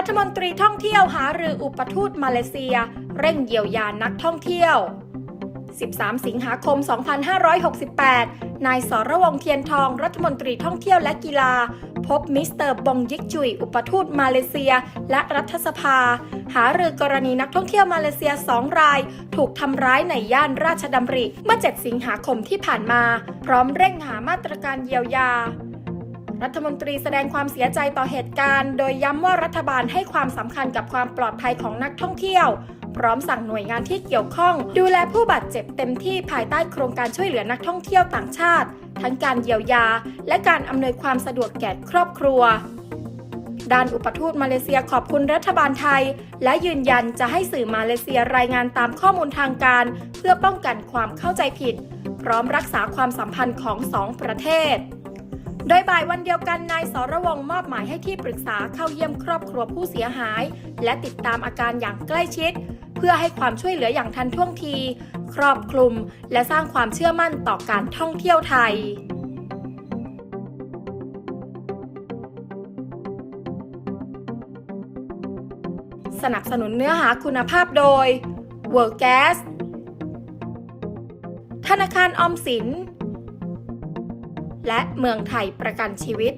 รัฐมนตรีท่องเที่ยวหารืออุปทูตมาเลเซีย เร่งเยียวยานักท่องเที่ยว 13 สิงหาคม 2568 นายสรวงเทียนทองรัฐมนตรีท่องเที่ยวและกีฬา พบมิสเตอร์บงยิกจุย อุปทูตมาเลเซีย และรัฐสภา หารือกรณีนักท่องเที่ยวมาเลเซีย2ราย ถูกทำร้ายในย่านราชดำริ เมื่อ 7 สิงหาคมที่ผ่านมา พร้อมเร่งหามาตรการเยียวยา รัฐมนตรีแสดงความเสียใจต่อเหตุการณ์ โดยย้ำว่ารัฐบาลให้ความสำคัญกับความปลอดภัยของนักท่องเที่ยว พร้อมสั่งหน่วยงานที่เกี่ยวข้อง ดูแลผู้บาดเจ็บเต็มที่ภายใต้โครงการช่วยเหลือนักท่องเที่ยวต่างชาติ ทั้งการเยียวยา และการอำนวยความสะดวกแก่ครอบครัวด้านอุปทูตมาเลเซียขอบคุณรัฐบาลไทย และยืนยันจะให้สื่อมาเลเซียรายงานตามข้อมูลทางการ เพื่อป้องกันความเข้าใจผิด พร้อมรักษาความสัมพันธ์ของสองประเทศ โดยบ่ายวันเดียวกันนายสรวงมอบหมายให้ที่ปรึกษาเข้าเยี่ยมครอบครัวผู้เสียหาย และติดตามอาการอย่างใกล้ชิด เพื่อให้ความช่วยเหลืออย่างทันท่วงที ครอบคลุม และสร้างความเชื่อมั่นต่อการท่องเที่ยวไทยสนับสนุนเนื้อหาคุณภาพโดย World Gas ธนาคารออมสิน และเมืองไทยประกันชีวิต